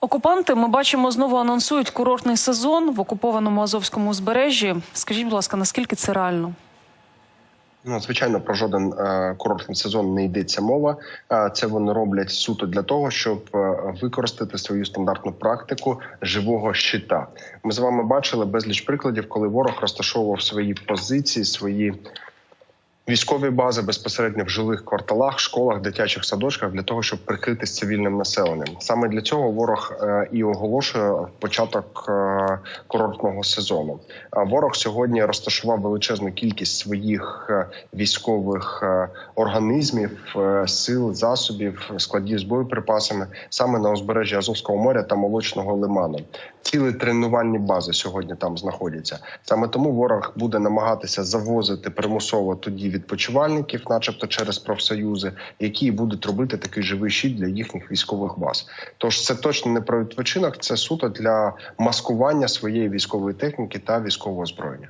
Окупанти, ми бачимо, знову анонсують курортний сезон в окупованому Азовському узбережжі. Скажіть, будь ласка, наскільки це реально? Ну, звичайно, про жоден е, курортний сезон не йдеться мова. Е, це вони роблять суто для того, щоб е, використати свою стандартну практику живого щита. Ми з вами бачили безліч прикладів, коли ворог розташовував свої позиції, свої військові бази безпосередньо в жилих кварталах, школах, дитячих садочках для того, щоб прикритись цивільним населенням. Саме для цього ворог е, і оголошує початок е, курортного сезону. Ворог сьогодні розташував величезну кількість своїх е, військових організмів, сил, засобів, складів з боєприпасами саме на узбережжі Азовського моря та молочного лиману. Цілі тренувальні бази сьогодні там знаходяться. Саме тому ворог буде намагатися завозити примусово тоді відпочивальників, начебто через профсоюзи, які будуть робити такий живий щит для їхніх військових баз. Тож це точно не про відпочинок, це суто для маскування своєї військової техніки та військового озброєння.